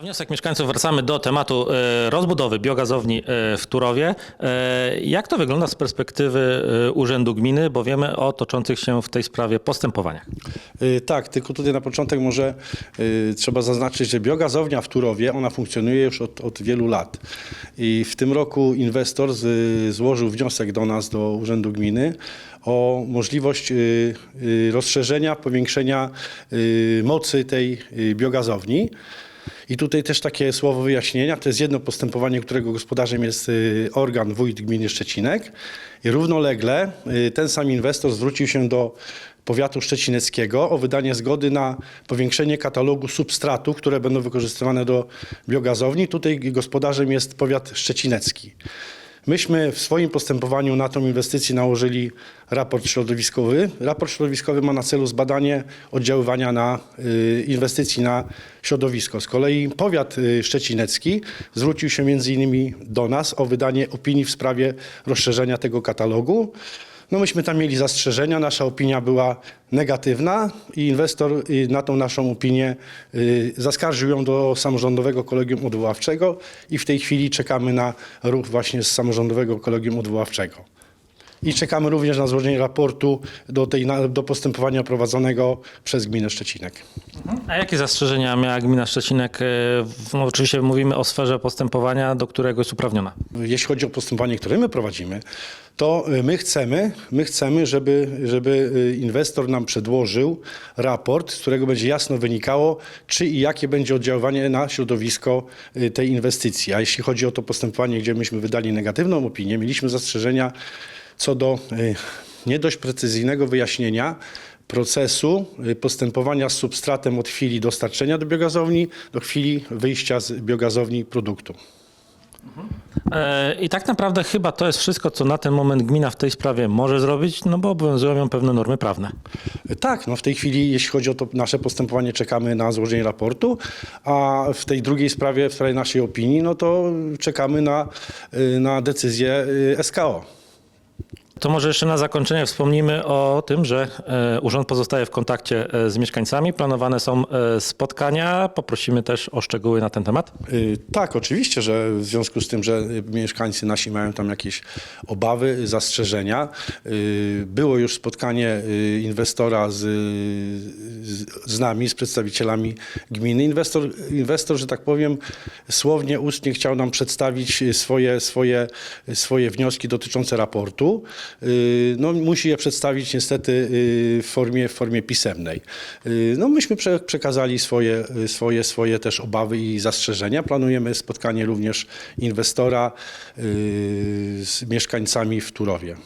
Na wniosek mieszkańców wracamy do tematu e, rozbudowy biogazowni e, w Turowie. E, Jak to wygląda z perspektywy Urzędu Gminy, bo wiemy o toczących się w tej sprawie postępowaniach? Tak, tylko tutaj na początek może trzeba zaznaczyć, że biogazownia w Turowie, ona funkcjonuje już od, od wielu lat. I w tym roku inwestor z, złożył wniosek do nas, do Urzędu Gminy o możliwość rozszerzenia, powiększenia mocy tej biogazowni. I tutaj też takie słowo wyjaśnienia. To jest jedno postępowanie, którego gospodarzem jest y, organ wójt gminy Szczecinek. I równolegle y, ten sam inwestor zwrócił się do powiatu szczecineckiego o wydanie zgody na powiększenie katalogu substratów, które będą wykorzystywane do biogazowni. Tutaj gospodarzem jest powiat szczecinecki. Myśmy w swoim postępowaniu na tą inwestycję nałożyli raport środowiskowy. Raport środowiskowy ma na celu zbadanie oddziaływania na y, inwestycji na środowisko. Z kolei powiat y, szczecinecki zwrócił się między innymi do nas o wydanie opinii w sprawie rozszerzenia tego katalogu. No myśmy tam mieli zastrzeżenia, nasza opinia była negatywna i inwestor y, na tą naszą opinię y, zaskarżył ją do samorządowego kolegium odwoławczego i w tej chwili czekamy na ruch właśnie z samorządowego kolegium odwoławczego. I czekamy również na złożenie raportu do, tej, do postępowania prowadzonego przez gminę Szczecinek. A jakie zastrzeżenia miała gmina Szczecinek? e, No, oczywiście mówimy o sferze postępowania, do którego jest uprawniona. Jeśli chodzi o postępowanie, które my prowadzimy, to y, my chcemy, my chcemy żeby, żeby y, inwestor nam przedłożył raport, z którego będzie jasno wynikało, czy i jakie będzie oddziaływanie na środowisko tej inwestycji. A jeśli chodzi o to postępowanie, gdzie myśmy wydali negatywną opinię, mieliśmy zastrzeżenia co do y, nie dość precyzyjnego wyjaśnienia procesu y, postępowania z substratem od chwili dostarczenia do biogazowni do chwili wyjścia z biogazowni produktu. E, I tak naprawdę chyba to jest wszystko, co na ten moment gmina w tej sprawie może zrobić, no bo obowiązują ją pewne normy prawne. Tak, no w tej chwili, jeśli chodzi o to nasze postępowanie, czekamy na złożenie raportu, a w tej drugiej sprawie, w sprawie naszej opinii, no to czekamy na, y, na decyzję SKO. To może jeszcze na zakończenie wspomnimy o tym, że e, urząd pozostaje w kontakcie e, z mieszkańcami. Planowane są e, spotkania. Poprosimy też o szczegóły na ten temat. Y, Tak, oczywiście, że w związku z tym, że mieszkańcy nasi mają tam jakieś obawy, zastrzeżenia. y, Było już spotkanie y, inwestora z, z, nami, z przedstawicielami gminy. Inwestor, inwestor, że tak powiem, słownie, ustnie chciał nam przedstawić swoje, swoje, swoje wnioski dotyczące raportu. Y, No, musi je przedstawić niestety y, w formie, w formie pisemnej. Y, No, myśmy prze, przekazali swoje, swoje, swoje też obawy i zastrzeżenia. Planujemy spotkanie również inwestora z mieszkańcami w Turowie.